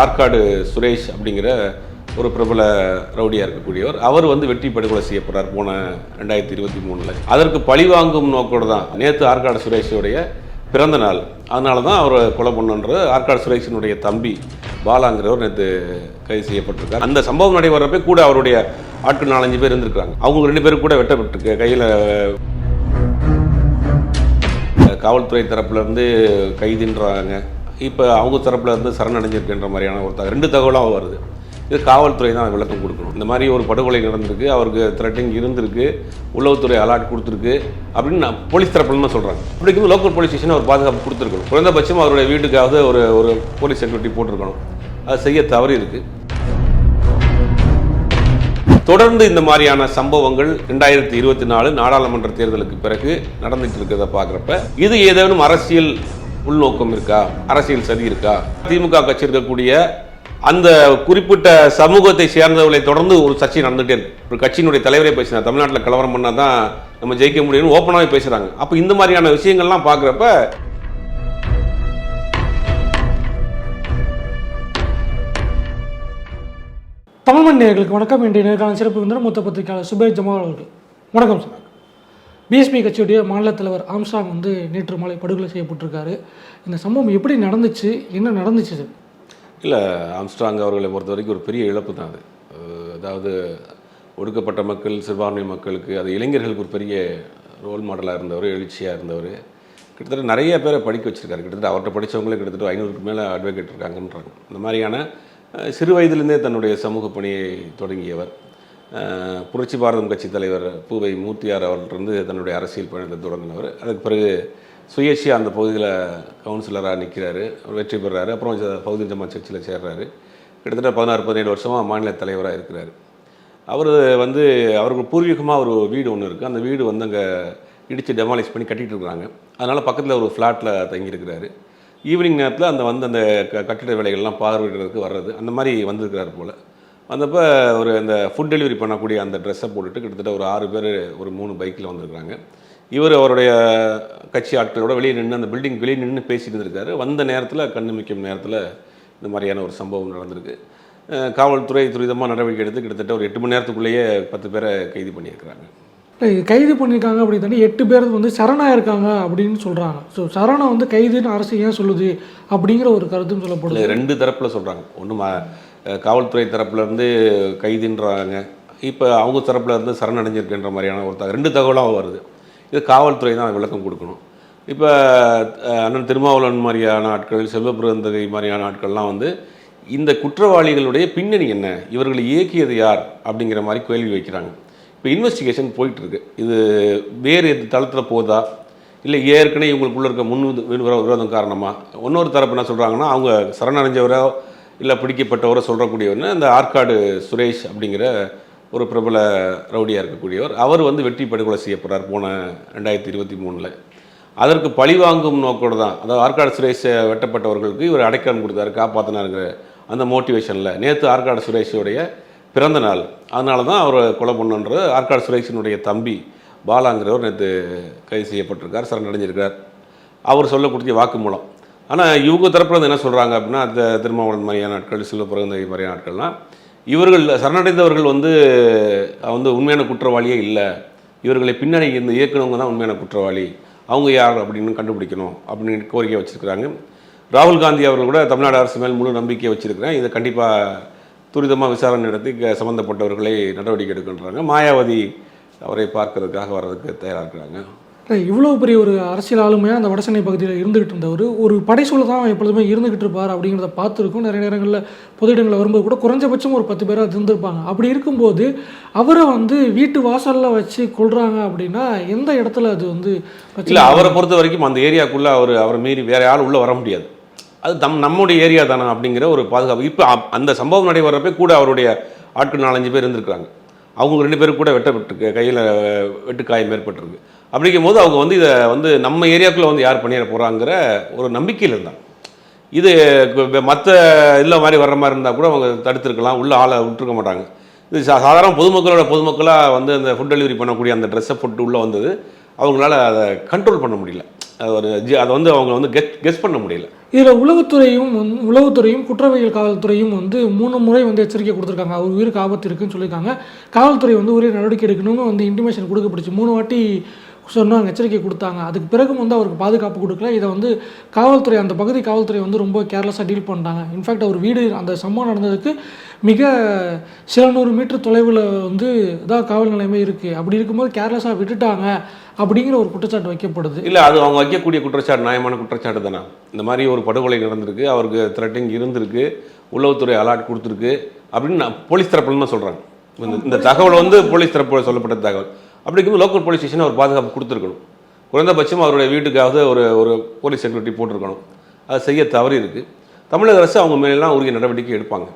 ஆற்காடு சுரேஷ் அப்படிங்கிற ஒரு பிரபல ரவுடியாக இருக்கக்கூடியவர் அவர் வந்து வெற்றி படுகொலை செய்யப்படுறார் போன ரெண்டாயிரத்தி இருபத்தி மூணில். அதற்கு பழிவாங்கும் நோக்கோடு தான் நேற்று ஆற்காடு சுரேஷுடைய பிறந்த நாள். அதனால தான் அவர் கொலை பண்ணுன்றது ஆற்காடு சுரேஷினுடைய தம்பி பாலாங்கிறவர் நேற்று கைது செய்யப்பட்டிருக்கார். அந்த சம்பவம் நடைபெறப்ப கூட அவருடைய ஆட்கள் நாலஞ்சு பேர் இருந்திருக்காங்க அவங்க ரெண்டு பேரும் கூட வெட்டப்பட்டிருக்கு. கையில் காவல்துறை தரப்புலேருந்து கைதுன்றாங்க இப்போ அவங்க தரப்பில் இருந்து சரணடைஞ்சிருக்கின்ற மாதிரியான ஒரு ரெண்டு தகவலாக வருது. இது காவல்துறை தான் விளக்கம் கொடுக்கணும். இந்த மாதிரி ஒரு படுகொலை நடந்திருக்கு அவருக்கு த்ரெட்டிங் இருந்திருக்கு உளவுத்துறை அலாட் கொடுத்துருக்கு அப்படின்னு நான் போலீஸ் தரப்புல தான் சொல்கிறாங்க அப்படி லோக்கல் போலீஸ் ஸ்டேஷன் அவர் பாதுகாப்பு கொடுத்துருக்கணும். குறைந்தபட்சம் அவருடைய வீட்டுக்காவது ஒரு ஒரு போலீஸ் செக்யூரிட்டி போட்டிருக்கணும். அது செய்ய தவறி இருக்குது தொடர்ந்து இந்த மாதிரியான சம்பவங்கள் ரெண்டாயிரத்தி இருபத்தி நாலு நாடாளுமன்ற தேர்தலுக்கு பிறகு நடந்துட்டு இருக்கிறத பார்க்குறப்ப இது ஏதேனும் அரசியல் உள்நோக்கம் இருக்கா? அரசியல் சதி இருக்கா? திமுக கட்சி இருக்கக்கூடிய அந்த குறிப்பிட்ட சமூகத்தை சேர்ந்தவர்களை தொடர்ந்து ஒரு சர்ச்சை நடந்துகிட்டே இருக்கு. ஒரு கட்சியினுடைய தலைவரே பேசினார். தமிழ்நாட்டில் கலவரம் பண்ணால் தான் நம்ம ஜெயிக்க முடியும்னு ஓப்பனாகவே பேசுகிறாங்க அப்போ இந்த மாதிரியான விஷயங்கள்லாம் பார்க்குறப்ப தமிழ் மண்டியர்களுக்கு வணக்கம். இன்றைய நேர்காணல் சிறப்பு விருந்தினர் மூத்த பத்திரிகையாளர் சுபேஷ் ஜமால் அவர்கள். வணக்கம் சார். பிஎஸ்பி கட்சியுடைய மாநில தலைவர் ஆம்ஸ்டாங் வந்து நேற்று மாலை படுகொலை செய்யப்பட்டிருக்காரு. இந்த சம்பவம் எப்படி நடந்துச்சு? என்ன நடந்துச்சு சார்? இல்லை ஆம்ஸ்டாங் அவர்களை பொறுத்த வரைக்கும் ஒரு பெரிய இழப்பு தான் அது. அதாவது ஒடுக்கப்பட்ட மக்கள் சிறுபான்மை மக்களுக்கு அது இளைஞர்களுக்கு ஒரு பெரிய ரோல் மாடலாக இருந்தவர் எழுச்சியாக இருந்தவர். கிட்டத்தட்ட நிறைய பேரை படிக்க வச்சிருக்காரு. கிட்டத்தட்ட அவர்கிட்ட படித்தவங்களே கிட்டத்தட்ட ஐநூறுக்கு மேலே அட்வொகேட் இருக்காங்கன்றாங்க. இந்த மாதிரியான சிறு வயதிலிருந்தே தன்னுடைய சமூக பணியை தொடங்கியவர். புரட்சி பாரதம் கட்சி தலைவர் பூவை மூர்த்தியார் அவர்களிருந்து தன்னுடைய அரசியல் பயணத்தை தொடங்கினவர். அதுக்கு பிறகு சுயேட்சியாக அந்த பகுதியில் கவுன்சிலராக நிற்கிறாரு அவர் வெற்றி பெறாரு. அப்புறம் பகுதி ஜமாத் கட்சியில் சேர்றாரு. கிட்டத்தட்ட பதினாறு பதினேழு வருஷமாக மாநில தலைவராக இருக்கிறார். அவர் வந்து அவருக்கு பூர்வீகமாக ஒரு வீடு ஒன்று இருக்குது அந்த வீடு வந்து அங்கே இடித்து டெமாலிஷ் பண்ணி கட்டிகிட்டு இருக்கிறாங்க அதனால் பக்கத்தில் ஒரு ஃப்ளாட்டில் தங்கியிருக்கிறாரு ஈவினிங் நேரத்தில் அந்த வந்து அந்த க- கட்டிட வேலைகள்லாம் பார்வையிடுறதுக்கு வர்றது. அந்த மாதிரி வந்திருக்கிறார் போல். வந்தப்போ ஒரு அந்த ஃபுட் டெலிவரி பண்ணக்கூடிய அந்த ட்ரெஸ்ஸை போட்டுட்டு கிட்டத்தட்ட ஒரு ஆறு பேர் ஒரு மூணு பைக்கில் வந்திருக்கிறாங்க. இவர் அவருடைய கட்சி ஆட்களோட வெளியே நின்று அந்த பில்டிங் வெளியே நின்று பேசிட்டு இருந்திருக்காரு வந்த நேரத்தில் கண்ணுமிக்கும் நேரத்தில் இந்த மாதிரியான ஒரு சம்பவம் நடந்திருக்கு. காவல்துறை துரிதமாக நடவடிக்கை எடுத்து கிட்டத்தட்ட ஒரு எட்டு மணி நேரத்துக்குள்ளேயே பத்து பேரை கைது பண்ணியிருக்கிறாங்க. கைது பண்ணியிருக்காங்க அப்படின்னு தாண்டி எட்டு பேர் வந்து சரணாயிருக்காங்க அப்படின்னு சொல்கிறாங்க ஸோ சரணம் வந்து கைதுன்னு அரசு ஏன் சொல்லுது அப்படிங்கிற ஒரு கருத்தும் சொல்லப்படுது. ரெண்டு தரப்பில் சொல்கிறாங்க ஒன்று காவல்துறை தரப்புலேருந்து கைதுன்றாங்க. இப்போ அவங்க தரப்புலேருந்து சரணடைஞ்சிருக்குன்ற மாதிரியான ஒரு தகவல் ரெண்டு தகவலாக வருது. இது காவல்துறை தான் விளக்கம் கொடுக்கணும். இப்போ அண்ணன் திருமாவளவன் மாதிரியான ஆட்கள் செல்வபிரந்தகை மாதிரியான ஆட்கள்லாம் வந்து இந்த குற்றவாளிகளுடைய பின்னணி என்ன? இவர்களை இயக்கியது யார்? அப்படிங்கிற மாதிரி கேள்வி வைக்கிறாங்க. இப்போ இன்வெஸ்டிகேஷன் போயிட்டுருக்கு. இது வேறு தளத்தில் போதா? இல்லை ஏற்கனவே இவங்களுக்குள்ளே இருக்க முன் விரோதம் காரணமாக இன்னொரு தரப்பு என்ன சொல்கிறாங்கன்னா அவங்க சரணடைஞ்சவரோ இல்லை பிடிக்கப்பட்டவரை சொல்கிறக்கூடியவர்னு அந்த ஆற்காடு சுரேஷ் அப்படிங்கிற ஒரு பிரபல ரவுடியாக இருக்கக்கூடியவர். அவர் வந்து வெற்றி படுகொலை செய்யப்படுறார் போன ரெண்டாயிரத்தி இருபத்தி மூணில். அதற்கு பழிவாங்கும் நோக்கோடு தான் அதாவது ஆற்காடு சுரேஷ் வெட்டப்பட்டவர்களுக்கு இவர் அடைக்கலம் கொடுத்தாரு காப்பாற்றினாருங்கிற அந்த மோட்டிவேஷனில். நேற்று ஆற்காடு சுரேஷுடைய பிறந்த நாள். அதனால தான் அவர் கொலை பண்ணுன்ற ஆற்காடு சுரேஷினுடைய தம்பி பாலாங்கிறவர் நேற்று கைது செய்யப்பட்டிருக்கார் சரணடைஞ்சிருக்கார். அவர் சொல்லக்கூடிய வாக்குமூலம். ஆனால் இவங்க தரப்புல என்ன சொல்கிறாங்க அப்படின்னா அந்த திருமாவளவன் மாதிரியான ஆட்கள் சிவபிரகந்தை மாதிரியான நாட்கள்லாம் இவர்கள் சரணடைந்தவர்கள் வந்து வந்து உண்மையான குற்றவாளியே இல்லை. இவர்களை பின்னணி இருந்து இயக்குனவங்க தான் உண்மையான குற்றவாளி. அவங்க யார் அப்படின்னு கண்டுபிடிக்கணும் அப்படின்னு கோரிக்கை வச்சுருக்கிறாங்க. ராகுல் காந்தி அவர்கள் கூட தமிழ்நாடு அரசு மேல் முழு நம்பிக்கை வச்சுருக்கிறேன். இதை கண்டிப்பாக துரிதமாக விசாரணை நடத்தி சம்மந்தப்பட்டவர்களை நடவடிக்கை எடுக்கின்றாங்க மாயாவதி அவரை பார்க்கறதுக்காக வர்றதுக்கு தயாராக இருக்கிறாங்க. இவ்வளோ பெரிய ஒரு அரசியல் ஆளுமையாக அந்த வடசென்னை பகுதியில் இருந்துகிட்டு இருந்தவர் ஒரு படைசூழல் தான் எப்பொழுதுமே இருந்துகிட்டு இருப்பார் அப்படிங்கிறத பார்த்துருக்கோம். நிறைய நேரங்களில் பொது இடங்களில் வரும்போது கூட குறைஞ்சபட்சம் ஒரு பத்து பேராக இருந்திருப்பாங்க. அப்படி இருக்கும்போது அவரை வந்து வீட்டு வாசலில் வச்சு கொள்றாங்க அப்படின்னா எந்த இடத்துல அது வந்து இல்லை அவரை பொறுத்த வரைக்கும் அந்த ஏரியாக்குள்ளே அவர் அவரை மீறி வேற யாரும் உள்ளே வர முடியாது. அது தம் நம்முடைய ஏரியா தானே அப்படிங்கிற ஒரு பாதுகாப்பு. இப்போ அந்த சம்பவம் நடைபெறப்ப கூட அவருடைய ஆட்கள் நாலஞ்சு பேர் இருந்திருக்காங்க அவங்க ரெண்டு பேரும் கூட வெட்டப்பட்டிருக்கு. கையில் வெட்டுக்காயம் ஏற்பட்டிருக்கு. அப்படிங்கும் போது அவங்க வந்து இதை வந்து நம்ம ஏரியாக்குள்ளே வந்து யார் பண்ணிட போகிறாங்கிற ஒரு நம்பிக்கையில் இருந்தாங்க. இது மற்ற இல்லை மாதிரி வர்ற மாதிரி இருந்தால் கூட அவங்க தடுத்துருக்கலாம். உள்ள ஆளை விட்டுருக்க மாட்டாங்க. இது சா சாதாரண பொதுமக்களோட பொதுமக்களாக வந்து அந்த ஃபுட் டெலிவரி பண்ணக்கூடிய அந்த ட்ரெஸ்ஸை போட்டு உள்ளே வந்தது அவங்களால அதை கண்ட்ரோல் பண்ண முடியல. ஒரு அதை வந்து அவங்க வந்து கெஸ் கெஸ் பண்ண முடியல. இதில் உளவுத்துறையும் வந்து- உளவுத்துறையும் குற்றவியல் காவல்துறையும் வந்து மூணு முறை வந்து எச்சரிக்கை கொடுத்துருக்காங்க. அவர் உயிருக்கு ஆபத்து இருக்குன்னு சொல்லியிருக்காங்க. காவல்துறை வந்து உரிய நடவடிக்கை எடுக்கணும்னு வந்து இன்டிமேஷன் கொடுக்கப்பட்டுச்சு. மூணு வாட்டி சொன்னாங்க எச்சரிக்கை கொடுத்தாங்க. அதுக்கு பிறகும் வந்து அவருக்கு பாதுகாப்பு கொடுக்கல. இதை வந்து காவல்துறை அந்த பகுதி காவல்துறை வந்து ரொம்ப கேர்லெஸ்ஸாக டீல் பண்ணிட்டாங்க. இன்ஃபேக்ட் அவர் வீடு அந்த சம்பவம் நடந்ததுக்கு மிக சில நூறு மீட்டர் தொலைவில் வந்து இதான் காவல் நிலையமே இருக்குது அப்படி இருக்கும்போது கேர்லெஸ்ஸாக விட்டுட்டாங்க அப்படிங்கிற ஒரு குற்றச்சாட்டு வைக்கப்படுது. இல்லை அது அவங்க வைக்கக்கூடிய குற்றச்சாட்டு நியாயமான குற்றச்சாட்டு தானே? இந்த மாதிரி ஒரு படுகொலை நடந்திருக்கு அவருக்கு த்ரெட்டிங் இருந்திருக்கு உளவுத்துறை அலாட் கொடுத்துருக்கு அப்படின்னு நான் போலீஸ் தரப்புல தான் சொல்கிறாங்க இந்த இந்த தகவல் வந்து போலீஸ் தரப்பு சொல்லப்பட்ட தகவல். அப்படி இருக்கும்போது லோக்கல் போலீஸ் ஸ்டேஷன் அவர் பாதுகாப்பு கொடுத்துருக்கணும். குறைந்தபட்சம் அவருடைய வீட்டுக்காவது ஒரு ஒரு போலீஸ் செக்யூரிட்டி போட்டிருக்கணும். அது செய்ய தவறி இருக்குது தமிழக அரசு அவங்க மேலாம் உரிய நடவடிக்கை எடுப்பாங்க.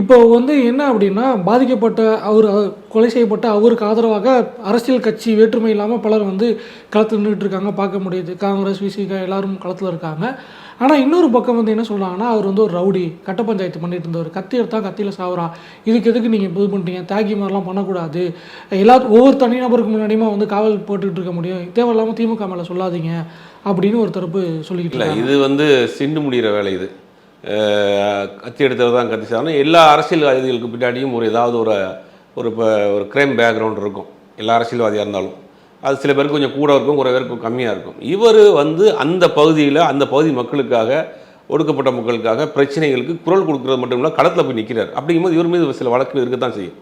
இப்போ வந்து என்ன அப்படின்னா பாதிக்கப்பட்ட அவர் கொலை செய்யப்பட்ட அவருக்கு ஆதரவாக அரசியல் கட்சி வேற்றுமை இல்லாமல் பலர் வந்து களத்தில் நின்றுட்டு இருக்காங்க பார்க்க முடியுது. காங்கிரஸ் விசிக எல்லாரும் களத்தில் இருக்காங்க. ஆனால் இன்னொரு பக்கம் வந்து என்ன சொல்கிறாங்கன்னா அவர் வந்து ஒரு ரவுடி கட்ட பஞ்சாயத்து பண்ணிட்டு இருந்தவர். கத்தி எடுத்தா கத்தியில் சாவரா இதுக்கு எதுக்கு நீங்கள் இது பண்ணிட்டீங்க? தியாகி மாதிரிலாம் பண்ணக்கூடாது. எல்லா ஒவ்வொரு தனிநபருக்கு முன்னாடியுமா வந்து காவல் போட்டுக்கிட்டு இருக்க முடியும். தேவையில்லாமல் திமுக மேலே சொல்லாதீங்க அப்படின்னு ஒரு தரப்பு சொல்லிக்கிட்டு இல்லை இது வந்து சிண்டு முடிகிற வேலை இது. கத்தி எடுத்தவர் தான் கத்தி சாகணும் எல்லா அரசியல்வாதிகளுக்கு பின்னாடியும் ஒரு ஏதாவது ஒரு ஒரு இப்போ ஒரு கிரைம் பேக்ரவுண்ட் இருக்கும். எல்லா அரசியல்வாதியாக இருந்தாலும். அது சில பேருக்கு கொஞ்சம் கூட இருக்கும் ஒரு பேருக்கு கம்மியாக இருக்கும். இவர் வந்து அந்த பகுதியில் அந்த பகுதி மக்களுக்காக ஒடுக்கப்பட்ட மக்களுக்காக பிரச்சனைகளுக்கு குரல் கொடுக்குறது மட்டும் இல்லை களத்தில் போய் நிற்கிறார் அப்படிங்கும்போது இவர் மீது சில வழக்குகள் இருக்கத்தான் செய்யும்.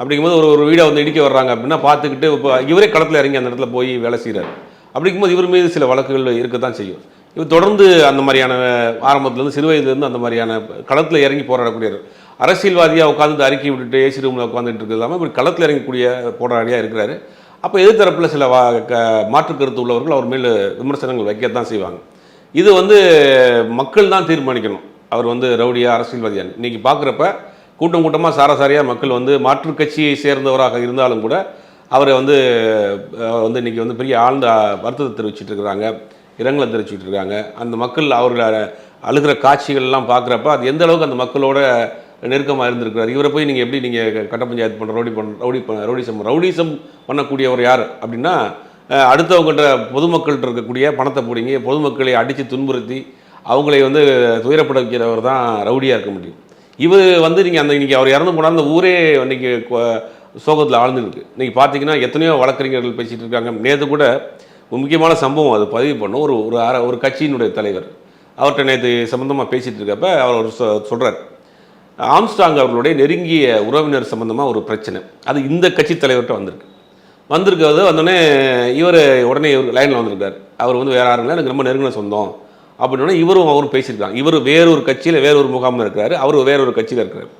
அப்படிங்கும்போது ஒரு ஒரு வீடை வந்து இடிக்க வர்றாங்க அப்படின்னா பார்த்துக்கிட்டு இப்போ இவரே களத்தில் இறங்கி அந்த இடத்துல போய் வேலை செய்கிறார் அப்படிங்கும்போது இவர் மீது சில வழக்குகள் இருக்க தான் செய்யும். இவர் தொடர்ந்து அந்த மாதிரியான ஆரம்பத்துலேருந்து சிறு வயதுலேருந்து அந்த மாதிரியான களத்தில் இறங்கி போராடக்கூடியவர். அரசியல்வாதியாக உட்காந்து அறிக்கை விட்டுட்டு ஏசி ரூமில் உட்காந்துட்டு இருக்கிறது இல்லாமல் இப்படி களத்தில் இறங்கக்கூடிய போராளியாக இருக்கிறாரு. அப்போ எதிர்த்தரப்பில் சில வா க மாற்று கருத்து உள்ளவர்கள் அவர் மேல் விமர்சனங்கள் வைக்கத்தான் செய்வாங்க. இது வந்து மக்கள் தான் தீர்மானிக்கணும். அவர் வந்து ரவுடியா அரசியல்வாதியான் இன்றைக்கி பார்க்குறப்ப கூட்டம் கூட்டமாக சாரசாரியாக மக்கள் வந்து மாற்றுக் கட்சியை சேர்ந்தவராக இருந்தாலும் கூட அவரை வந்து வந்து இன்னைக்கு வந்து பெரிய ஆழ்ந்த வருத்தத்தை தெரிவிச்சுட்டு இருக்கிறாங்க. இரங்கலை தெரிவிச்சுட்டு இருக்காங்க. அந்த மக்கள் அவர்களை அழுகிற காட்சிகள்லாம் பார்க்குறப்ப அது எந்த அளவுக்கு அந்த மக்களோட நெருக்கமாக இருந்திருக்கிறார். இவரை போய் நீங்கள் எப்படி நீங்கள் கட்ட பஞ்சாயத்து பண்ணுற ரவுடி பண்ண ரவுடி பண்ண ரவுடிசம் ரவுடிசம் பண்ணக்கூடியவர் யார்? அப்படின்னா அஹ், அடுத்தவங்ககிட்ட பொதுமக்கள்கிட்ட இருக்கக்கூடிய பணத்தை பிடிங்கி பொதுமக்களை அடித்து துன்புறுத்தி அவங்களை வந்து துயரப்பட வைக்கிறவர் தான் ரவுடியாக இருக்க முடியும். இவர் வந்து நீங்கள் அந்த இன்றைக்கி அவர் இறந்து போனால் அந்த ஊரே இன்னைக்கு சோகத்தில் ஆழ்ந்துருக்கு. இன்றைக்கி பார்த்தீங்கன்னா எத்தனையோ வழக்கறிஞர்கள் பேசிகிட்டு இருக்காங்க. நேற்று கூட ஒரு முக்கியமான சம்பவம் அது பதிவு பண்ணும். ஒரு ஒரு அர ஒரு கட்சியினுடைய தலைவர். அவர்கிட்ட நேற்று சம்மந்தமாக பேசிகிட்டு இருக்கப்ப அவர் சொ சொல்கிறார் ஆம்ஸ்டாங் அவர்களுடைய நெருங்கிய உறவினர் சம்பந்தமாக ஒரு பிரச்சனை. அது இந்த கட்சி தலைவர்கிட்ட வந்திருக்கு. வந்திருக்கிறது வந்தோடனே இவர் உடனே இவர் லைனில் வந்திருக்கார். அவர் வந்து வேறு யாருங்களா எனக்கு ரொம்ப நெருங்கின சொந்தம் அப்படின்னா இவரும் அவரும் பேசியிருக்காங்க. இவர் வேறொரு கட்சியில் வேறொரு முகாமில் இருக்கிறார் அவர் வேறொரு கட்சியில் இருக்கிறார்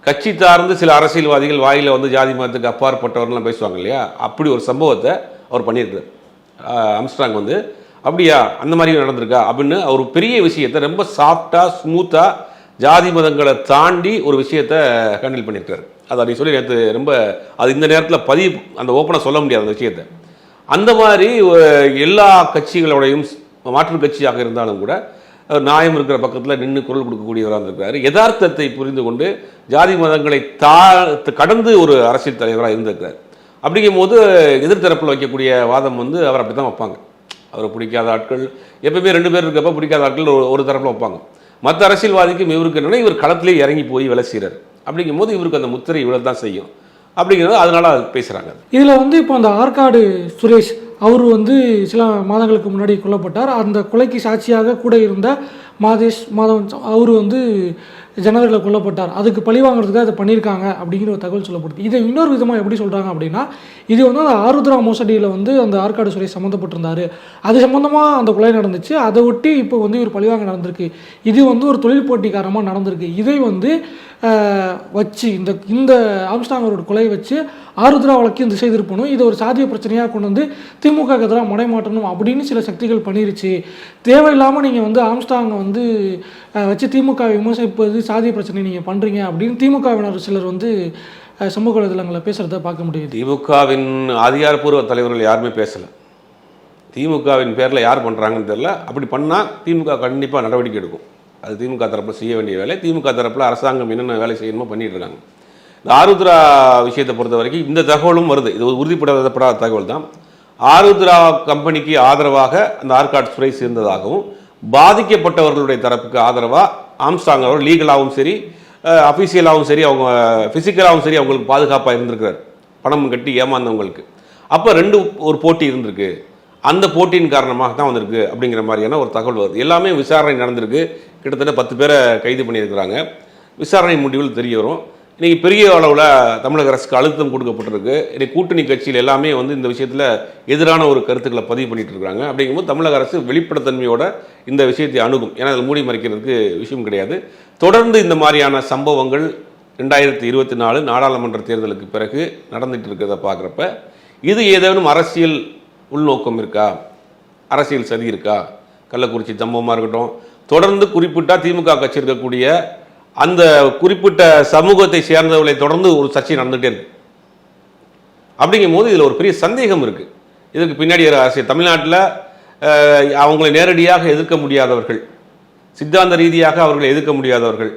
கட்சி சார்ந்து சில அரசியல்வாதிகள் வாயில் வந்து ஜாதி மதத்துக்கு அப்பாற்பட்டவர்கள்லாம் பேசுவாங்க இல்லையா? அப்படி ஒரு சம்பவத்தை அவர் பண்ணியிருக்கார். அம்ஸ்டாங் வந்து அப்படியா? அந்த மாதிரி நடந்திருக்கா? அப்படின்னு அவர் பெரிய விஷயத்தை ரொம்ப சாஃப்டாக ஸ்மூத்தாக ஜாதி மதங்களை தாண்டி ஒரு விஷயத்தை ஹேண்டில் பண்ணியிருக்காரு. அதை அப்படி சொல்லி நேற்று ரொம்ப அது இந்த நேரத்தில் பதிவு அந்த ஓப்பனாக சொல்ல முடியாது அந்த விஷயத்தை. அந்த மாதிரி எல்லா கட்சிகளோடையும் மாற்று கட்சியாக இருந்தாலும் கூட நியாயம் இருக்கிற பக்கத்தில் நின்று குரல் கொடுக்கக்கூடியவராக இருந்திருக்காரு. யதார்த்தத்தை புரிந்து கொண்டு ஜாதி மதங்களை தா கடந்து ஒரு அரசியல் தலைவராக இருந்திருக்காரு. அப்படிங்கும்போது எதிர்த்தரப்பில் வைக்கக்கூடிய வாதம் வந்து அவர் அப்படி தான் வைப்பாங்க. அவரை பிடிக்காத ஆட்கள் எப்பவுமே ரெண்டு பேர் இருக்கப்போ பிடிக்காத ஆட்கள் ஒரு தரப்பில் வைப்பாங்க. மற்ற அரசியல்வாதிக்கும் இவருக்கு என்னென்னா இவர் களத்திலே இறங்கி போய் வேலை செய்கிறார் அப்படிங்கும்போது இவருக்கு அந்த முத்திரை இவ்வளோ தான் செய்யும். அப்படிங்கிறது அதனால பேசுகிறாங்க இதில் வந்து இப்போ அந்த ஆற்காடு சுரேஷ் அவர் வந்து சில மாதங்களுக்கு முன்னாடி கொல்லப்பட்டார். அந்த கொலைக்கு சாட்சியாக கூட இருந்த மாதேஷ் மாதவன் அவர் வந்து ஜனவரியில் கொல்லப்பட்டார். அதுக்கு பழி வாங்குறதுக்காக அதை பண்ணியிருக்காங்க அப்படிங்கிற ஒரு தகவல் சொல்லப்படுது. இதை இன்னொரு விதமாக எப்படி சொல்கிறாங்க அப்படின்னா இது வந்து அந்த ஆருத்ரா மோசடியில் வந்து அந்த ஆற்காடு சுரேஷ் சம்மந்தப்பட்டிருந்தாரு அது சம்மந்தமாக அந்த கொலை நடந்துச்சு. அதை ஒட்டி இப்போ வந்து இவர் பழிவாங்க நடந்திருக்கு. இது வந்து ஒரு தொழில் போட்டிக்காரமாக நடந்திருக்கு. இதை வந்து வச்சு இந்த இந்த ஆம்ஸ்டாங் அவரோட கொலையை வச்சு ஆருத்ரா வழக்கையும் திசை திருப்பணும். இதை ஒரு சாதிய பிரச்சனையாக கொண்டு வந்து திமுக எதிராக மடைமாட்டணும் அப்படின்னு சில சக்திகள் பண்ணிருச்சு. தேவையில்லாமல் நீங்கள் வந்து ஆம்ஸ்டாங்கை வந்து வச்சு திமுக விமர்சிப்பது சாதிய பிரச்சனை நீங்கள் பண்ணுறீங்க அப்படின்னு திமுகவினர் சிலர் வந்து சமூக வலைதளங்களில் பேசுகிறத பார்க்க முடியுது. திமுகவின் அதிகாரப்பூர்வ தலைவர்கள் யாருமே பேசலை. திமுகவின் பேரில் யார் பண்ணுறாங்கன்னு தெரியல. அப்படி பண்ணால் திமுக கண்டிப்பாக நடவடிக்கை எடுக்கும். அது திமுக தரப்பில் செய்ய வேண்டிய வேலை. திமுக தரப்பில் அரசாங்கம் என்னென்ன வேலை செய்யணுமோ பண்ணிட்டு இருக்காங்க. இந்த ஆருத்ரா விஷயத்தை பொறுத்த வரைக்கும் இந்த தகவலும் வருது. இது ஒரு தகவல் தான். ஆருத்ரா கம்பெனிக்கு ஆதரவாக அந்த ஆர்காட் துறை சேர்ந்ததாகவும் பாதிக்கப்பட்டவர்களுடைய தரப்புக்கு ஆதரவாக ஆம்ஸ்டாங் அவர் லீகலாகவும் சரி அஃபிஷியலாகவும் சரி அவங்க ஃபிசிக்கலாகவும் சரி அவங்களுக்கு பாதுகாப்பாக இருந்திருக்கிறார். பணம் கட்டி ஏமாந்தவங்களுக்கு. அப்போ ரெண்டு ஒரு போட்டி இருந்திருக்கு. அந்த போட்டியின் காரணமாக தான் வந்திருக்கு அப்படிங்கிற மாதிரியான ஒரு தகவல் வருது. எல்லாமே விசாரணை நடந்திருக்கு. கிட்டத்தட்ட பத்து பேரை கைது பண்ணியிருக்கிறாங்க. விசாரணை முடிவில் தெரிய வரும். இன்றைக்கி பெரிய அளவில் தமிழக அரசுக்கு அழுத்தம் கொடுக்கப்பட்டிருக்கு. இன்றைக்கி கூட்டணி கட்சியில் எல்லாமே வந்து இந்த விஷயத்தில் எதிரான ஒரு கருத்துக்களை பதிவு பண்ணிட்டு இருக்காங்க. அப்படிங்கும்போது தமிழக அரசு வெளிப்படத்தன்மையோட இந்த விஷயத்தை அணுகும். ஏன்னா அதில் மூடி மறைக்கிறதுக்கு விஷயம் கிடையாது. தொடர்ந்து இந்த மாதிரியான சம்பவங்கள் ரெண்டாயிரத்தி இருபத்தி நாலு நாடாளுமன்ற தேர்தலுக்கு பிறகு நடந்துட்டு இருக்கிறத பார்க்குறப்ப இது ஏதேனும் அரசியல் உள்நோக்கம் இருக்கா? அரசியல் சதி இருக்கா? கள்ளக்குறிச்சி சம்பவமாக இருக்கட்டும். தொடர்ந்து குறிப்பிட்டால் திமுக கட்சி இருக்கக்கூடிய அந்த குறிப்பிட்ட சமூகத்தை சேர்ந்தவர்களை தொடர்ந்து ஒரு சர்ச்சை நடந்துகிட்டே இருக்கு. அப்படிங்கும் போது இதில் ஒரு பெரிய சந்தேகம் இருக்கு. இதுக்கு பின்னாடி ஒரு அரசியல் தமிழ்நாட்டில் அவங்களை நேரடியாக எதிர்க்க முடியாதவர்கள் சித்தாந்த ரீதியாக அவர்களை எதிர்க்க முடியாதவர்கள்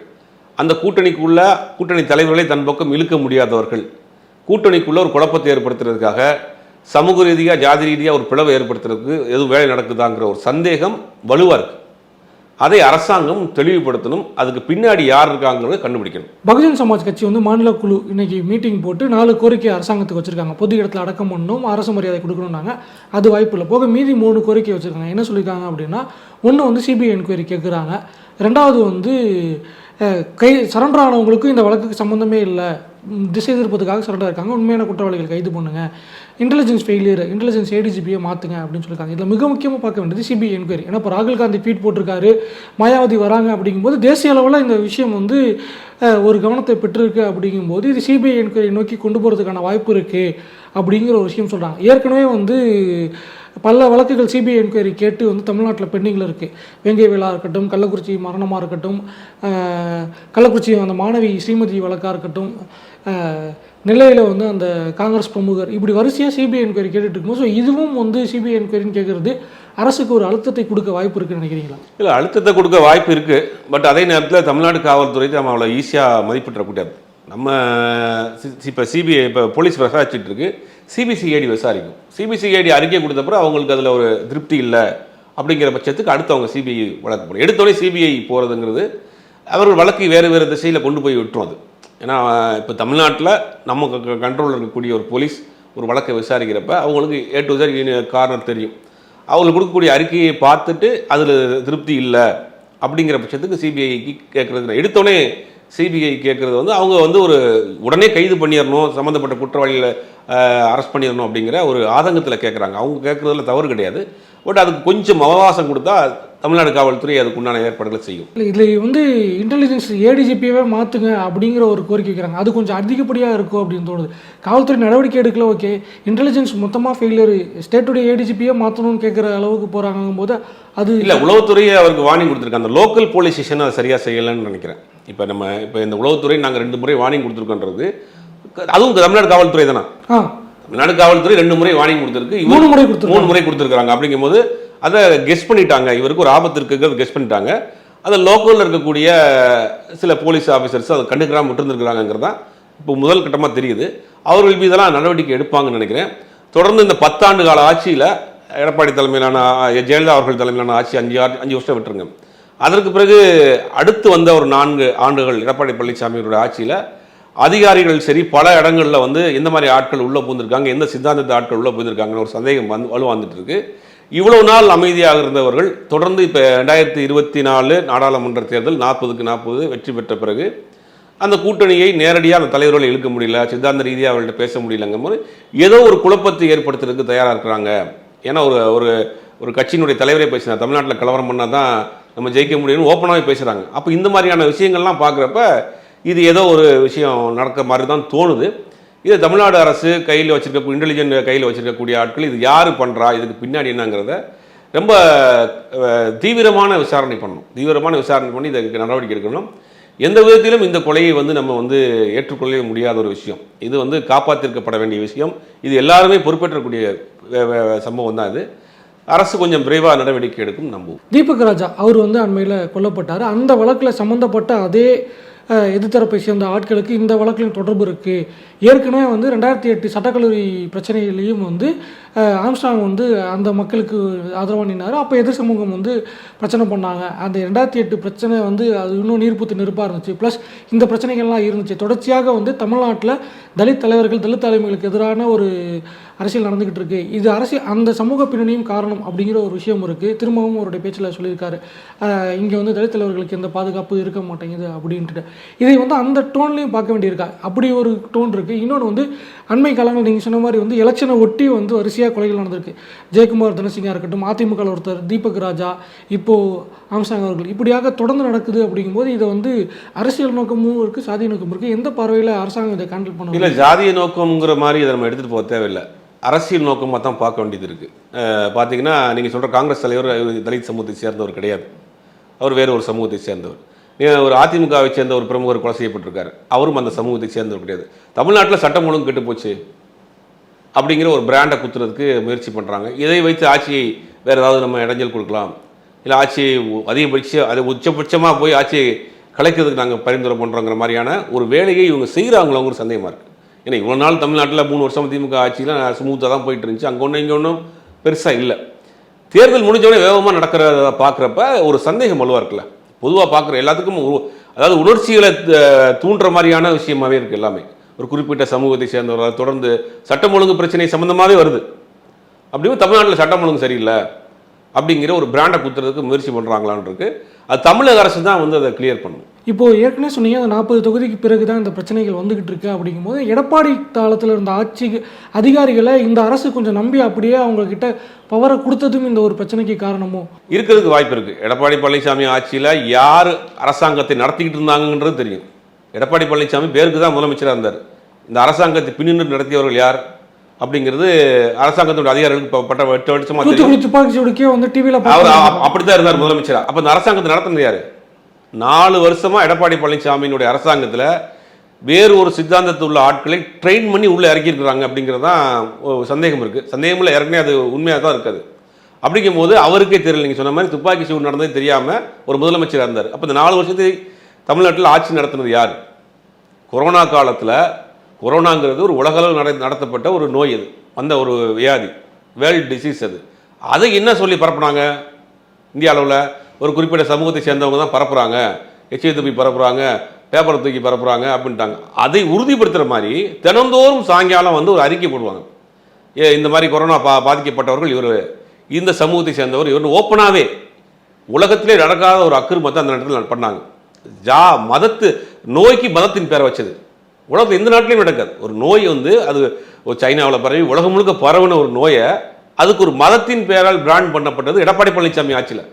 அந்த கூட்டணிக்குள்ள கூட்டணி தலைவர்களை தன் பக்கம் இழுக்க முடியாதவர்கள் கூட்டணிக்குள்ள ஒரு குழப்பத்தை ஏற்படுத்துறதுக்காக சமூக ரீதியாக ஜாதி ரீதியாக ஒரு பிளவை ஏற்படுத்துறதுக்கு எதுவும் வேலை நடக்குதாங்கிற ஒரு சந்தேகம் வலுவாக இருக்குது அதை அரசாங்கம் தெளிவுபடுத்தணும். அதுக்கு பின்னாடி யார் இருக்காங்கிறத கண்டுபிடிக்கணும். பகுஜன் சமாஜ் கட்சி வந்து மாநில குழு இன்னைக்கு மீட்டிங் போட்டு நாலு கோரிக்கை அரசாங்கத்துக்கு வச்சிருக்காங்க. பொது இடத்துல அடக்கம் பண்ணணும் அரசு மரியாதை கொடுக்கணும்னாங்க. அது வாய்ப்பு இல்லை. போக மீதி மூணு கோரிக்கை வச்சிருக்காங்க. என்ன சொல்லியிருக்காங்க அப்படின்னா ஒன்று வந்து சிபிஐ என்கொயரி கேட்குறாங்க ரெண்டாவது வந்து கை சரண்டர் ஆனவங்களுக்கும் இந்த வழக்குக்கு சம்மந்தமே இல்லை. திசை திருப்பதுக்காக சரண்டர் இருக்காங்க உண்மையான குற்றவாளிகள் கைது பண்ணுங்க. இன்டெலிஜென்ஸ் ஃபெயிலியர் இன்டெலிஜென்ஸ் ஏடிஜிபியை மாற்றுங்க அப்படின்னு சொல்லியிருக்காங்க. இதில் மிக முக்கியமாக பார்க்க வேண்டியது சிபிஐ என்கொயரி ஏன்னா இப்போ ராகுல் காந்தி ட்வீட் போட்டிருக்காரு மாயாவதி வராங்க அப்படிங்கும்போது தேசிய அளவில் இந்த விஷயம் வந்து ஒரு கவனத்தை பெற்றிருக்கு அப்படிங்கும்போது இது சிபிஐ என்கொயரி நோக்கி கொண்டு போகிறதுக்கான வாய்ப்பு இருக்குது அப்படிங்கிற ஒரு விஷயம் சொல்கிறாங்க ஏற்கனவே வந்து பல வழக்குகள் சிபிஐ என்கொயரி கேட்டு வந்து தமிழ்நாட்டில் பெண்டிங்கில் இருக்குது வேங்கை வேலா இருக்கட்டும் கள்ளக்குறிச்சி மரணமாக இருக்கட்டும் கள்ளக்குறிச்சி அந்த மாணவி ஸ்ரீமதி வழக்காக இருக்கட்டும் நிலையில் வந்து அந்த காங்கிரஸ் பிரமுகர் இப்படி வரிசையாக சிபிஐ என்கொயரி கேட்டுட்டு இருக்கும்போது ஸோ இதுவும் வந்து சிபிஐ என்கொயரின்னு கேட்குறது அரசுக்கு ஒரு அழுத்தத்தை கொடுக்க வாய்ப்பு இருக்குன்னு நினைக்கிறீங்களா? இல்லை அழுத்தத்தை கொடுக்க வாய்ப்பு இருக்குது பட் அதே நேரத்தில் தமிழ்நாடு காவல்துறை நம்ம அவ்வளோ ஈஸியாக மதிப்பிடக்கூடாது நம்ம இப்போ சிபிஐ இப்போ போலீஸ் விசாரிச்சுட்டு இருக்கு சிபிசிஐடி விசாரிக்கும். சிபிசிஐடி அறிக்கை கொடுத்தப்பறம் அவங்களுக்கு அதில் ஒரு திருப்தி இல்லை அப்படிங்கிற பட்சத்துக்கு அடுத்து அவங்க சிபிஐ வழக்கு போடும் எடுத்தோடனே சிபிஐ போகிறதுங்கிறது அவர்கள் வழக்கு வேறு வேறு திசையில் கொண்டு போய் விட்டுரும் அது. ஏன்னா இப்போ தமிழ்நாட்டில் நம்ம கண்ட்ரோலில் இருக்கக்கூடிய ஒரு போலீஸ் ஒரு வழக்கை விசாரிக்கிறப்ப அவங்களுக்கு ஏ டு Z காரணம் தெரியும். அவங்களுக்கு கொடுக்கக்கூடிய அறிக்கையை பார்த்துட்டு அதில் திருப்தி இல்லை அப்படிங்கிற பட்சத்துக்கு சிபிஐக்கு கேட்குறது எடுத்தோடனே சிபிஐ கேட்குறது வந்து அவங்க வந்து ஒரு உடனே கைது பண்ணிடணும் சம்மந்தப்பட்ட குற்றவாளிகளை அரெஸ்ட் பண்ணிடணும் அப்படிங்கிற ஒரு ஆதங்கத்தில் கேட்குறாங்க அவங்க கேட்குறதுல தவறு கிடையாது. பட் அதுக்கு கொஞ்சம் அவகாசம் கொடுத்தா தமிழ்நாடு காவல்துறை அதுக்கு உண்டான ஏற்பாடுகளை செய்யும். இல்லை இதில் வந்து இன்டெலிஜென்ஸ் ஏடிஜிபியவே மாற்றுங்க அப்படிங்கிற ஒரு கோரிக்கை வைக்கிறாங்க. அது கொஞ்சம் அதிகப்படியாக இருக்கும் அப்படின்னு தோணுது. காவல்துறை நடவடிக்கை எடுக்கல ஓகே. இன்டெலிஜென்ஸ் மொத்தமாக ஃபெயிலியர் ஸ்டேட்டுடைய ஏடிஜிபியே மாற்றணும்னு கேட்குற அளவுக்கு போகிறாங்கும் போது அது இல்லை உளவுத்துறையை அவருக்கு வார்னிங் கொடுத்துருக்காங்க. அந்த லோக்கல் போலீஸ் ஸ்டேஷன் அதை சரியாக செய்யலைன்னு நினைக்கிறேன். இப்போ நம்ம இப்போ இந்த உளவுத்துறை நாங்கள் ரெண்டு முறை வார்னிங் கொடுத்துருக்கோன்றது அதுவும் தமிழ்நாடு காவல்துறை தானே? ஆ. தமிழ்நாடு காவல்துறை ரெண்டு முறை வார்னிங் கொடுத்துருக்கு. மூணு முறை கொடுத்துருக்காங்க. மூணு முறை கொடுத்துருக்காங்க அப்படிங்கும்போது அதை கெஸ் பண்ணிட்டாங்க. இவருக்கு ஒரு ஆபத்து இருக்குங்கிறது கெஸ் பண்ணிட்டாங்க. அதை லோக்கலில் இருக்கக்கூடிய சில போலீஸ் ஆஃபீஸர்ஸ் அதை கண்டுக்கிறாம விட்டுருந்துருக்காங்கிறது தான் இப்போ முதல் கட்டமாக தெரியுது. அவர்கள் மீதெல்லாம் நடவடிக்கை எடுப்பாங்கன்னு நினைக்கிறேன். தொடர்ந்து இந்த பத்தாண்டு கால ஆட்சியில் எடப்பாடி தலைமையிலான ஜெயலலிதா அவர்கள் தலைமையிலான ஆட்சி அஞ்சு அஞ்சு வருஷம் விட்டுருங்க. அதற்கு பிறகு அடுத்து வந்த ஒரு நான்கு ஆண்டுகள் எடப்பாடி பழனிசாமியோட ஆட்சியில் அதிகாரிகள் சரி பல இடங்களில் வந்து எந்த மாதிரி ஆட்கள் உள்ளே பூந்திருக்காங்க எந்த சித்தாந்தத்தை ஆட்கள் உள்ளே பூந்திருக்காங்கன்னு ஒரு சந்தேகம் வந்து வலுவாந்துட்டு இருக்குது இவ்வளவு நாள் அமைதியாக இருந்தவர்கள் தொடர்ந்து இப்போ ரெண்டாயிரத்தி இருபத்தி நாலு நாடாளுமன்ற தேர்தல் நாற்பதுக்கு நாற்பது வெற்றி பெற்ற பிறகு அந்த கூட்டணியை நேரடியாக அந்த தலைவர்களை இழுக்க முடியல சித்தாந்த ரீதியாக அவர்கள்ட்ட பேச முடியலங்கும் போது ஏதோ ஒரு குழப்பத்தை ஏற்படுத்துறதுக்கு தயாராக இருக்கிறாங்க. ஏன்னா ஒரு ஒரு ஒரு கட்சியினுடைய தலைவரே பேசினார் தமிழ்நாட்டில் கலவரம் பண்ணால் தான் நம்ம ஜெயிக்க முடியும்னு ஓப்பனாகவே பேசுகிறாங்க அப்போ இந்த மாதிரியான விஷயங்கள்லாம் பார்க்குறப்ப இது ஏதோ ஒரு விஷயம் நடக்கிற மாதிரி தான் தோணுது. இது தமிழ்நாடு அரசு கையில் வச்சிருக்க இன்டெலிஜென்ட் கையில் வச்சிருக்கக்கூடிய ஆட்கள் இது யார் பண்ணுறா இதுக்கு பின்னாடி என்னங்கிறத ரொம்ப தீவிரமான விசாரணை பண்ணணும். தீவிரமான விசாரணை பண்ணி இதுக்கு நடவடிக்கை எடுக்கணும். எந்த விதத்திலும் இந்த கொலையை வந்து நம்ம வந்து ஏற்றுக்கொள்ளவே முடியாத ஒரு விஷயம். இது வந்து காப்பாற்றிருக்கப்பட வேண்டிய விஷயம். இது எல்லாருமே பொறுப்பேற்றக்கூடிய சம்பவம் தான் இது. அரசு கொஞ்சம் விரைவாக நடவடிக்கை எடுக்கும் நம்புவோம். தீபக் ராஜா அவர் வந்து அண்மையில் கொல்லப்பட்டார். அந்த வழக்கில் சம்மந்தப்பட்ட அதே எதிர்த்தரப்பை சேர்ந்த ஆட்களுக்கு இந்த வழக்கிலும் தொடர்பு இருக்குது ஏற்கனவே வந்து ரெண்டாயிரத்தி எட்டு சட்டக்கல்லூரி பிரச்சனையிலையும் வந்து ஆம்ஸ்டாங் வந்து அந்த மக்களுக்கு ஆதரவாக நின்னார். அப்போ எதிர் சமூகம் வந்து பிரச்சனை பண்ணாங்க. அந்த ரெண்டாயிரத்தி எட்டு பிரச்சனை வந்து அது இன்னும் நீர்ப்புத்து நெருப்பாக இருந்துச்சு. ப்ளஸ் இந்த பிரச்சனைகள்லாம் இருந்துச்சு. தொடர்ச்சியாக வந்து தமிழ்நாட்டில் தலித் தலைவர்கள் தலித் தலைமைகளுக்கு எதிரான ஒரு அரசியல் நடந்துக்கிட்டு இருக்கு. இது அரசியல் அந்த சமூக பின்னணியும் காரணம் அப்படிங்கிற ஒரு விஷயம் இருக்குது திரும்பவும் அவருடைய பேச்சில் சொல்லியிருக்காரு. இங்கே வந்து தலித் தலைவர்களுக்கு எந்த பாதுகாப்பு இருக்க மாட்டேங்குது அப்படின்ட்டு. இதை வந்து அந்த டோன்லையும் பார்க்க வேண்டியிருக்கா? அப்படி ஒரு டோன் இருக்குது இன்னொன்று வந்து அண்மை காலங்கள் நீங்கள் சொன்ன மாதிரி வந்து எலெக்ஷனை ஒட்டி வந்து வரிசையாக கொலைகள் நடந்திருக்கு. ஜெயக்குமார் தனசிங்கா இருக்கட்டும் அதிமுக ஒருத்தர் தீபக் ராஜா இப்போது ஆம்சாங் அவர்கள். இப்படியாக தொடர்ந்து நடக்குது அப்படிங்கும்போது இதை வந்து அரசியல் நோக்கமும் இருக்குது சாதிய நோக்கமும் இருக்குது எந்த பார்வையில் அரசாங்கம் இதை கேண்டில் பண்ணுவாங்க இல்லை ஜாதிய நோக்கம்ங்கிற மாதிரி இதை நம்ம எடுத்துகிட்டு போக தேவையில்லை. அரசியல் நோக்கமாக தான் பார்க்க வேண்டியது இருக்குது பார்த்தீங்கன்னா நீங்கள் சொல்கிற காங்கிரஸ் தலைவர் தலித் சமூகத்தை சேர்ந்தவர் கிடையாது. அவர் வேறு ஒரு சமூகத்தை சேர்ந்தவர். ஒரு அதிமுகவை சேர்ந்த ஒரு பிரமுகர் கொலை செய்யப்பட்டிருக்காரு. அவரும் அந்த சமூகத்தை சேர்ந்தவர் கிடையாது. தமிழ்நாட்டில் சட்டம் ஒழுங்கு கெட்டு போச்சு. அப்படிங்கிற ஒரு பிராண்டை குத்துறதுக்கு முயற்சி பண்ணுறாங்க இதை வைத்து ஆட்சியை வேறு ஏதாவது நம்ம இடைஞ்சல் கொடுக்கலாம். இல்லை ஆட்சியை உ- அதிகபட்ச அது உச்சபட்சமாக போய் ஆட்சியை கலைக்கிறதுக்கு நாங்கள் பரிந்துரை பண்ணுறோங்கிற மாதிரியான ஒரு வேலையை இவங்க செய்கிறாங்களோங்கிற சந்தேகமாக இருக்குது ஏன்னா இவ்வளோ நாள் தமிழ்நாட்டில் மூணு வருஷம் திமுக ஆட்சியில் ஸ்மூத்தாக தான் போயிட்டு இருந்துச்சு. அங்கே ஒன்றும் இங்கே ஒன்றும் பெருசாக இல்லை. தேர்தல் முடிஞ்சோடனே வேகமாக நடக்கிறத பார்க்குறப்ப ஒரு சந்தேகம் வலுவாக இருக்குல்ல. பொதுவாக பார்க்குற எல்லாத்துக்கும் அதாவது உணர்ச்சிகளை த- தூண்டுற மாதிரியான விஷயமாவே இருக்குது எல்லாமே. ஒரு குறிப்பிட்ட சமூகத்தை சேர்ந்தவர்கள் தொடர்ந்து சட்டம் ஒழுங்கு பிரச்சனை சம்மந்தமாகவே வருது. அப்படியும் தமிழ்நாட்டில் சட்டம் ஒழுங்கு சரியில்லை அப்படிங்கிற ஒரு பிராண்டை குத்துறதுக்கு முயற்சி பண்ணுறாங்களான் இருக்கு. அது தமிழக அரசு தான் வந்து அதை கிளியர் பண்ணணும் இப்போ ஏற்கனவே சொன்னீங்க அந்த நாற்பது தொகுதிக்கு பிறகு தான் இந்த பிரச்சனைகள் வந்துகிட்டு இருக்கு அப்படிங்கும்போது எடப்பாடி காலத்தில் இருந்த ஆட்சி அதிகாரிகளை இந்த அரசு கொஞ்சம் நம்பி அப்படியே அவங்க கிட்ட பவரை கொடுத்ததும் இந்த ஒரு பிரச்சனைக்கு காரணமோ? இருக்கிறதுக்கு வாய்ப்பு இருக்குது எடப்பாடி பழனிசாமி ஆட்சியில் யார் அரசாங்கத்தை நடத்திக்கிட்டு இருந்தாங்கன்றது தெரியும். எடப்பாடி பழனிசாமி பேருக்கு தான் முதலமைச்சராக இருந்தார். இந்த அரசாங்கத்தை பின்னின்று நடத்தியவர்கள் யார்? அப்படிங்கிறது அரசாங்கத்தோட அதிகாரிகளுக்கு பட்ட எட்டு வருஷமா துப்பாக்கி சூடுக்கே வந்து டிவியில் அவர் அப்படித்தான் இருந்தார் முதலமைச்சரா. அப்ப இந்த அரசாங்கத்தை நடத்துனது யாரு? நாலு வருஷமா எடப்பாடி பழனிசாமியினுடைய அரசாங்கத்துல வேறு ஒரு சித்தாந்தத்தில் உள்ள ஆட்களை ட்ரெயின் பண்ணி உள்ள இறக்கியிருக்கிறாங்க அப்படிங்கிறது தான் சந்தேகம் இருக்கு. சந்தேகம் இல்லை ஏற்கனவே அது உண்மையாக தான் இருக்காது. அப்படிங்கும்போது அவருக்கே தெரியல நீங்க சொன்ன மாதிரி துப்பாக்கி சூடு நடந்தது தெரியாம ஒரு முதலமைச்சராக இருந்தார். அப்ப இந்த நாலு வருஷத்தை தமிழ்நாட்டில் ஆட்சி நடத்துனது யார்? கொரோனா காலத்தில் கொரோனாங்கிறது ஒரு உலகளவில் நட நடத்தப்பட்ட ஒரு நோய் அது. வந்த ஒரு வியாதி. வேர்ல்ட் டிசீஸ் அது. அதை என்ன சொல்லி பரப்புனாங்க? இந்திய அளவில் ஒரு குறிப்பிட்ட சமூகத்தை சேர்ந்தவங்க தான் பரப்புகிறாங்க எச்சியை தூக்கி பரப்புகிறாங்க பேப்பரை தூக்கி பரப்புகிறாங்க அப்படின்ட்டாங்க. அதை உறுதிப்படுத்துகிற மாதிரி தினந்தோறும் சாயங்காலம் வந்து ஒரு அறிக்கை போடுவாங்க. ஏ இந்த மாதிரி கொரோனா பா பாதிக்கப்பட்டவர்கள் இவர். இந்த சமூகத்தை சேர்ந்தவர் இவர் ஓப்பனாகவே உலகத்திலே நடக்காத ஒரு அக்கிரமத்தை அந்த நேரத்தில் பண்ணாங்க. ஜா மதத்து நோய்க்கு மதத்தின் பேரை வச்சது. உலகத்தில் எந்த நாட்டிலையும் நடக்காது. ஒரு நோய் வந்து அது ஒரு சைனாவில் பரவி உலகம் முழுக்க பரவின ஒரு நோயை அதுக்கு ஒரு மதத்தின் பெயரால் பிராண்ட் பண்ணப்பட்டது எடப்பாடி பழனிசாமி ஆட்சியில்.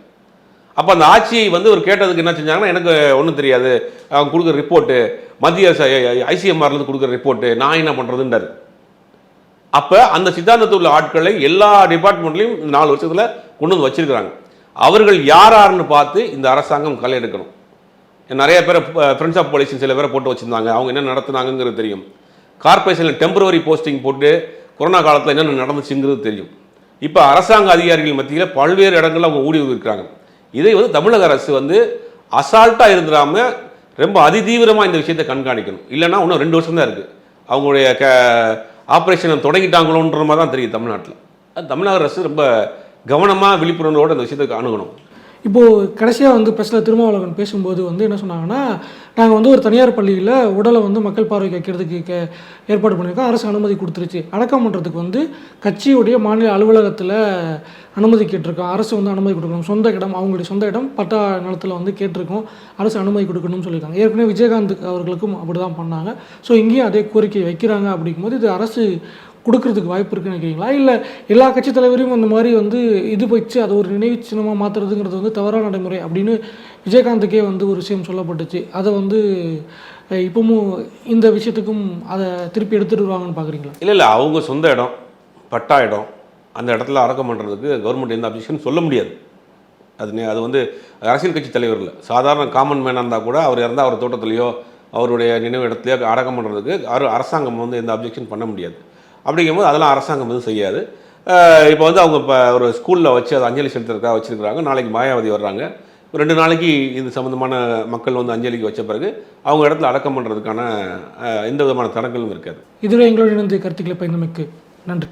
அப்போ அந்த ஆட்சியை வந்து ஒரு கேட்டதுக்கு என்ன செஞ்சாங்கன்னா எனக்கு ஒன்றும் தெரியாது. அவங்க கொடுக்குற ரிப்போர்ட்டு மத்திய ஐசிஎம்ஆர்லேருந்து கொடுக்குற ரிப்போர்ட்டு நான் என்ன பண்ணுறதுன்றாரு அப்போ அந்த சித்தாந்தத்தில் உள்ள ஆட்களை எல்லா டிபார்ட்மெண்ட்லையும் நாலு வருஷத்தில் கொண்டு வந்து வச்சிருக்கிறாங்க. அவர்கள் யார் யாருன்னு பார்த்து இந்த அரசாங்கம் களை எடுக்கணும். நிறைய பேர் ஃப்ரெண்ட்ஸ் ஆஃப் போலீஸ் சில பேரை போட்டு வச்சிருந்தாங்க. அவங்க என்ன நடத்துனாங்கங்கிறது தெரியும். கார்பரேஷனில் டெம்பரவரி போஸ்டிங் போட்டு கொரோனா காலத்தில் என்னென்ன நடந்துச்சுங்கிறது தெரியும். இப்போ அரசாங்க அதிகாரிகள் மத்தியில் பல்வேறு இடங்களில் அவங்க ஊடி இருக்கிறாங்க. இதை வந்து தமிழக அரசு வந்து அசால்ட்டாக இருந்துடாமல் ரொம்ப அதிதீவிரமாக இந்த விஷயத்தை கண்காணிக்கணும். இல்லைன்னா இன்னும் ரெண்டு வருஷம் தான் இருக்குது அவங்களுடைய க ஆப்ரேஷனை தொடங்கிட்டாங்களோன்ற மாதிரி தான் தெரியும் தமிழ்நாட்டில். தமிழக அரசு ரொம்ப கவனமாக விழிப்புணர்வோடு இந்த விஷயத்தை அணுகணும். இப்போது கடைசியாக வந்து பேசல திருமாவளவன் பேசும்போது வந்து என்ன சொன்னாங்கன்னா நாங்கள் வந்து ஒரு தனியார் பள்ளியில் உடலை வந்து மக்கள் பார்வைக்கு வைக்கிறதுக்கு கே ஏற்பாடு பண்ணியிருக்கோம். அரசு அனுமதி கொடுத்துருச்சு. அடக்கம் பண்ணுறதுக்கு வந்து கட்சியுடைய மாநில அலுவலகத்தில் அனுமதி கேட்டிருக்கோம். அரசு வந்து அனுமதி கொடுக்கணும். சொந்த இடம் அவங்களுடைய சொந்த இடம் பட்டா நிலத்தில் வந்து கேட்டிருக்கோம். அரசு அனுமதி கொடுக்கணும்னு சொல்லியிருக்காங்க. ஏற்கனவே விஜயகாந்த் அவர்களுக்கும் அப்படி தான் பண்ணாங்க. ஸோ இங்கேயும் அதே கோரிக்கை வைக்கிறாங்க அப்படிங்கும்போது இது அரசு கொடுக்கறதுக்கு வாய்ப்பு இருக்குன்னு நினைக்கிறீங்களா? இல்லை எல்லா கட்சி தலைவரையும் அந்த மாதிரி வந்து இது வச்சு அதை ஒரு நினைவு சின்னமாக மாற்றுறதுங்கிறது வந்து தவறான நடைமுறை அப்படின்னு விஜயகாந்துக்கே வந்து ஒரு விஷயம் சொல்லப்பட்டுச்சு. அதை வந்து அஹ், இப்பவும் இந்த விஷயத்துக்கும் அதை திருப்பி எடுத்துட்டு வருவாங்கன்னு பார்க்குறீங்களா இல்லை இல்லை அவங்க சொந்த இடம் பட்டா இடம் அந்த இடத்துல அடக்கம் பண்ணுறதுக்கு கவர்மெண்ட் எந்த அப்ஜெக்ஷன் சொல்ல முடியாது. அது அது வந்து அரசியல் கட்சி தலைவர் இல்லை சாதாரண காமன் மேனாக இருந்தால் கூட அவர் இறந்தால் அவர் தோட்டத்துலேயோ அவருடைய நினைவு இடத்துலையோ அடக்கம் பண்ணுறதுக்கு அரசாங்கம் வந்து எந்த அப்ஜெக்ஷன் பண்ண முடியாது. அப்படிங்கும்போது அதெல்லாம் அரசாங்கம் எதுவும் செய்யாது. இப்போ வந்து அவங்க இப்போ ஒரு ஸ்கூலில் வச்சு அதை அஞ்சலி செலுத்துறதுக்காக வச்சுருக்குறாங்க. நாளைக்கு மாயாவதி வர்றாங்க. ரெண்டு நாளைக்கு இது சம்மந்தமான மக்கள் வந்து அஞ்சலிக்கு வச்ச பிறகு அவங்க இடத்துல அடக்கம் பண்ணுறதுக்கான எந்த விதமான தடங்களும் இருக்காது. இதுவரை எங்களோட இருந்து கருத்துக்களை பயந்தமைக்கு நன்றி.